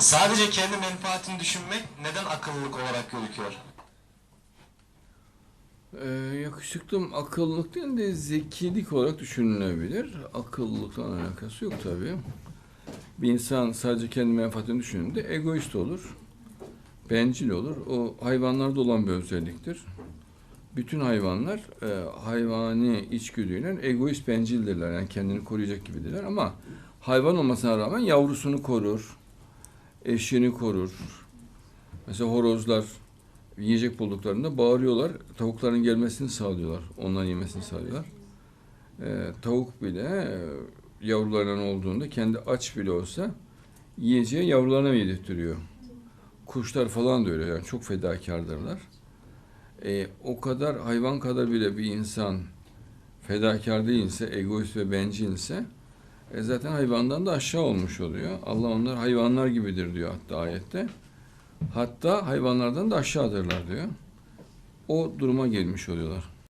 Sadece kendi menfaatini düşünmek neden akıllılık olarak gözüküyor? Ee, yakışıklım akıllılık değil de zekilik olarak düşünülebilir. Akıllılıkla alakası yok tabii. Bir insan sadece kendi menfaatini düşündüğünde egoist olur. Bencil olur. O hayvanlarda olan bir özelliktir. Bütün hayvanlar e, hayvani içgüdüyle egoist bencildirler. Yani kendini koruyacak gibidirler ama hayvan olmasına rağmen yavrusunu korur. Eşini korur. Mesela horozlar yiyecek bulduklarında bağırıyorlar. Tavukların gelmesini sağlıyorlar. Onların yemesini sağlıyorlar. Ee, tavuk bile yavrularının olduğunda kendi aç bile olsa yiyeceği yavrularına yedirtiyor. Kuşlar falan da öyle yani çok fedakardırlar. Ee, o kadar hayvan kadar bile bir insan fedakar değilse, egoist ve bencilse e, zaten hayvandan da aşağı olmuş oluyor. Allah onlar hayvanlar gibidir diyor hatta ayette. Hatta hayvanlardan da aşağıdırlar diyor. O duruma gelmiş oluyorlar.